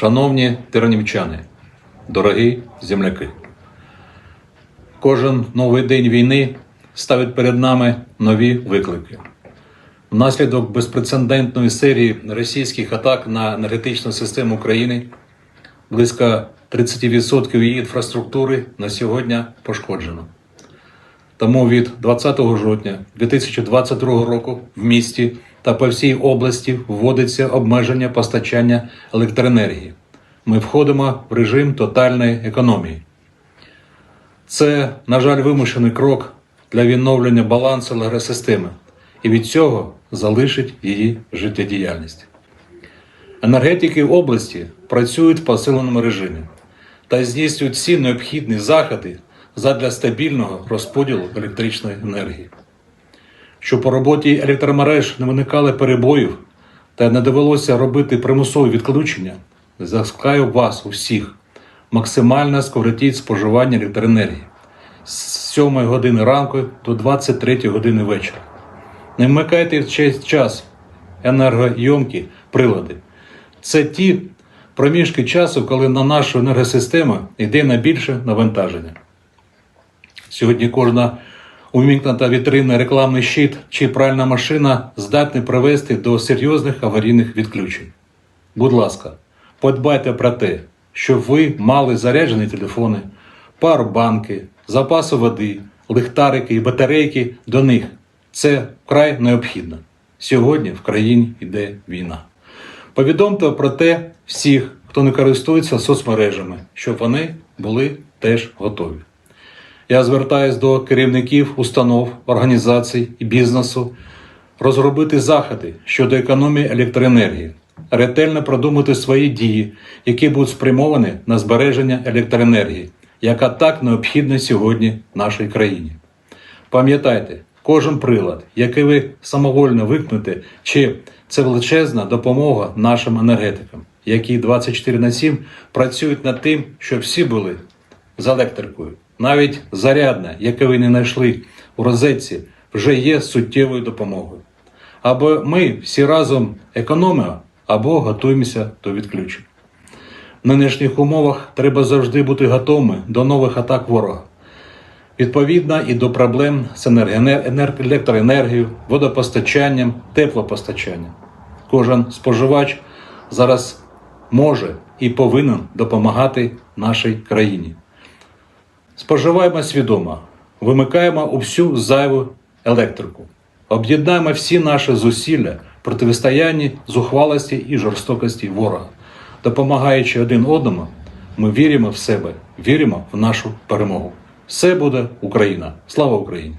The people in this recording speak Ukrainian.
Шановні тернівчани, дорогі земляки, кожен новий день війни ставить перед нами нові виклики. Внаслідок безпрецедентної серії російських атак на енергетичну систему України близько 30% її інфраструктури на сьогодні пошкоджено. Тому від 20 жовтня 2022 року в місті та по всій області вводиться обмеження постачання електроенергії. Ми входимо в режим тотальної економії. Це, на жаль, вимушений крок для відновлення балансу енергосистеми, і від цього залишить її життєдіяльність. Енергетики в області працюють в посиленому режимі та здійснюють всі необхідні заходи задля стабільного розподілу електричної енергії. Щоб по роботі електромереж не виникали перебоїв та не довелося робити примусові відключення, закликаю вас усіх максимально скоротіть споживання електроенергії з 7 години ранку до 23 години вечора. Не вмикайте в час енергойомкі прилади. Це ті проміжки часу, коли на нашу енергосистему йде найбільше навантаження. Сьогодні кожна увімкнута вітрина, рекламний щит чи пральна машина здатні привести до серйозних аварійних відключень. Будь ласка, подбайте про те, щоб ви мали заряджені телефони, парбанки, запаси води, ліхтарики і батарейки до них. Це вкрай необхідно. Сьогодні в країні йде війна. Повідомте про те всіх, хто не користується соцмережами, щоб вони були теж готові. Я звертаюсь до керівників установ, організацій і бізнесу розробити заходи щодо економії електроенергії, ретельно продумати свої дії, які будуть спрямовані на збереження електроенергії, яка так необхідна сьогодні нашій країні. Пам'ятайте, кожен прилад, який ви самовольно викнете, чи це величезна допомога нашим енергетикам, які 24 на 7 працюють над тим, щоб всі були з електрикою. Навіть зарядне, яке ви не знайшли у розетці, вже є суттєвою допомогою. Або ми всі разом економимо, або готуємося до відключень. В нинішніх умовах треба завжди бути готовими до нових атак ворога. Відповідно і до проблем з електроенергією, водопостачанням, теплопостачанням. Кожен споживач зараз може і повинен допомагати нашій країні. Споживаємо свідомо, вимикаємо усю зайву електрику, об'єднаємо всі наші зусилля в протистоянні зухвалості і жорстокості ворога. Допомагаючи один одному, ми віримо в себе, віримо в нашу перемогу. Все буде Україна! Слава Україні!